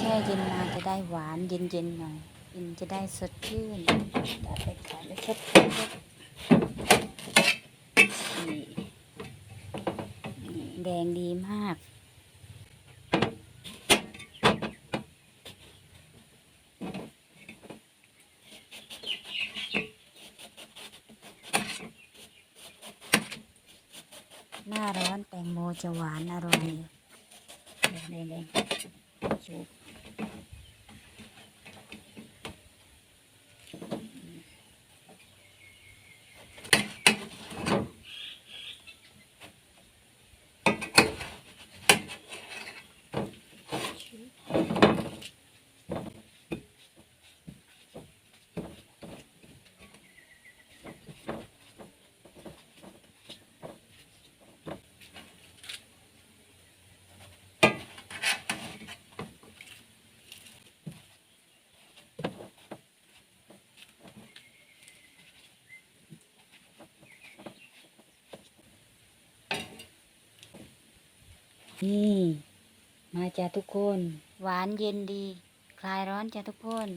แช่เย็นมาจะได้หวานเย็นๆหน่อยกินจะได้สดชื่นตัดไปขายไม่ชดครับนี่แดงดีมากหน้าร้อนแตงโมจะหวานอร่อยแดงแดงชูบ นี่ มาจ้าทุกคน หวานเย็นดี คลายร้อนจ้าทุกคน